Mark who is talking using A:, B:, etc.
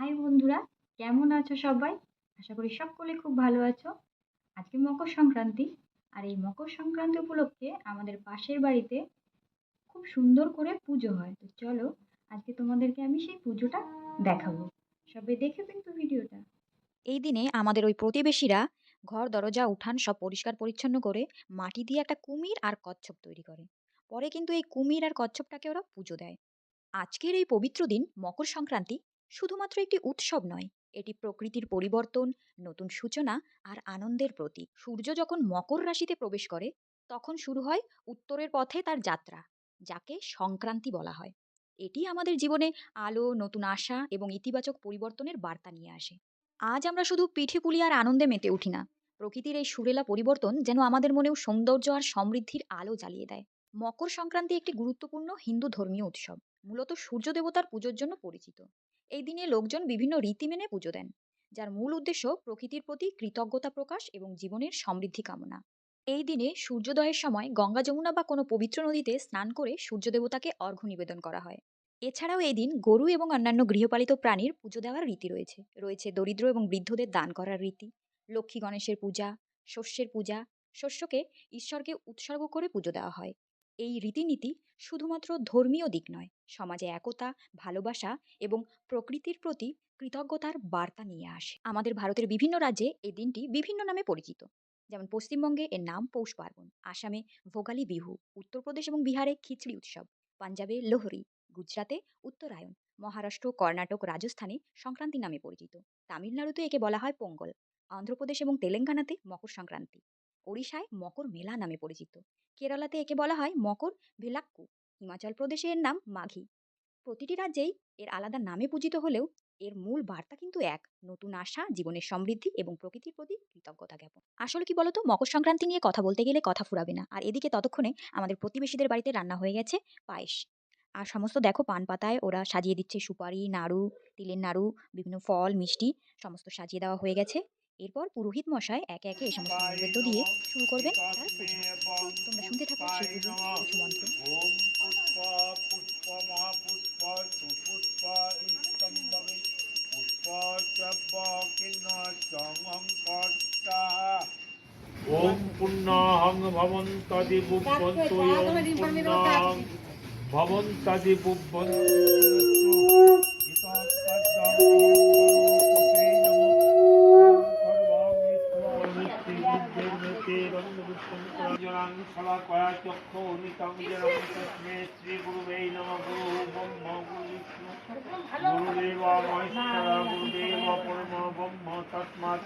A: High বন্ধুরা, কেমন আছো সবাই? আশা করি সকলে খুব ভালো আছো। আজকে মকর সংক্রান্তি, আর এই মকর সংক্রান্তি উপলক্ষে আমাদের পাশের বাড়িতে খুব সুন্দর করে পুজো হয়। তো চলো, আজকে তোমাদেরকে আমি সেই পুজোটা দেখাবো। সবাই দেখে কিন্তু ভিডিওটা।
B: এই দিনে আমাদের ওই প্রতিবেশীরা ঘর, দরজা, উঠান সব পরিষ্কার পরিচ্ছন্ন করে মাটি দিয়ে একটা কুমির আর কচ্ছপ তৈরি করে। পরে কিন্তু এই কুমির আর কচ্ছপটাকে ওরা পুজো দেয়। আজকের এই পবিত্র দিন মকর সংক্রান্তি শুধুমাত্র একটি উৎসব নয়, এটি প্রকৃতির পরিবর্তন, নতুন সূচনা আর আনন্দের প্রতীক। সূর্য যখন মকর রাশিতে প্রবেশ করে, তখন শুরু হয় উত্তরের পথে তার যাত্রা, যাকে সংক্রান্তি বলা হয়। এটি আমাদের জীবনে আলো, নতুন আশা এবং ইতিবাচক পরিবর্তনের বার্তা নিয়ে আসে। আজ আমরা শুধু পিঠে পুলি আর আনন্দে মেতে উঠি না, প্রকৃতির এই সুরেলা পরিবর্তন যেন আমাদের মনেও সৌন্দর্য আর সমৃদ্ধির আলো জ্বালিয়ে দেয়। মকর সংক্রান্তি একটি গুরুত্বপূর্ণ হিন্দু ধর্মীয় উৎসব, মূলত সূর্য দেবতার পুজোর জন্য পরিচিত। এই দিনে লোকজন বিভিন্ন রীতি মেনে পুজো দেন, যার মূল উদ্দেশ্য প্রকৃতির প্রতি কৃতজ্ঞতা প্রকাশ এবং জীবনের সমৃদ্ধি কামনা। এই দিনে সূর্যোদয়ের সময় গঙ্গা যমুনা বা কোনো পবিত্র নদীতে স্নান করে সূর্য দেবতাকে অর্ঘ্য নিবেদন করা হয়। এছাড়াও এই দিন গরু এবং অন্যান্য গৃহপালিত প্রাণীর পুজো দেওয়ার রীতি রয়েছে। রয়েছে দরিদ্র এবং বৃদ্ধদের দান করার রীতি, লক্ষ্মী গণেশের পূজা, শস্যের পূজা, শস্যকে ঈশ্বরকে উৎসর্গ করে পুজো দেওয়া হয়। এই রীতিনীতি শুধুমাত্র ধর্মীয় দিক নয়, সমাজে একতা, ভালোবাসা এবং প্রকৃতির প্রতি কৃতজ্ঞতার বার্তা নিয়ে আসে। আমাদের ভারতের বিভিন্ন রাজ্যে এই দিনটি বিভিন্ন নামে পরিচিত। যেমন পশ্চিমবঙ্গে এর নাম পৌষ পার্বণ, আসামে ভোগালী বিহু, উত্তরপ্রদেশ এবং বিহারে খিচড়ি উৎসব, পাঞ্জাবে লোহরি, গুজরাতে উত্তরায়ণ, মহারাষ্ট্র, কর্ণাটক, রাজস্থানে সংক্রান্তি নামে পরিচিত। তামিলনাড়ুতে একে বলা হয় পোঙ্গল অন্ধ্রপ্রদেশ এবং তেলেঙ্গানাতে মকর সংক্রান্তি। ওড়িশায় মকর মেলা নামে পরিচিত। কেরালাতে একে বলা হয় মকর ভেলাক্কু। হিমাচল প্রদেশে এর নাম মাঘি। প্রতিটি রাজ্যেই এর আলাদা নামে পূজিত হলেও এর মূল বার্তা কিন্তু এক, নতুন আশা, জীবনের সমৃদ্ধি এবং প্রকৃতির প্রতি কৃতজ্ঞতা জ্ঞাপন। আসলে কি বলতো, মকর সংক্রান্তি নিয়ে কথা বলতে গেলে কথা ফুরাবে না। আর এদিকে ততক্ষণে আমাদের প্রতিবেশীদের বাড়িতে রান্না হয়ে গেছে পায়েস। আর সমস্ত দেখো পান পাতায় ওরা সাজিয়ে দিচ্ছে সুপারি, নাড়ু, তিলের নাড়ু, বিভিন্ন ফল, মিষ্টি, সমস্ত সাজিয়ে দেওয়া হয়ে গেছে। এরপর পুরোহিত মশাই একে একে এই সমস্ত নৈবেদ্য দিয়ে শুরু করবেন। তার পূজা। তোমরা শুনতে থাকো সেই পুজো কিছু মন্ত্র।
C: ওম পুণ্যহং ভবন্তাদি বুভ্বন্তু পুণ্যহং করা চক্ষ অনিতং জনং শ্রী গুরুবে নমঃ গুরু ব্রহ্ম গুরু বিষ্ণু গুরুদেব মহেশ্বর গুরুদেব পরম ব্রহ্ম তস্মাৎ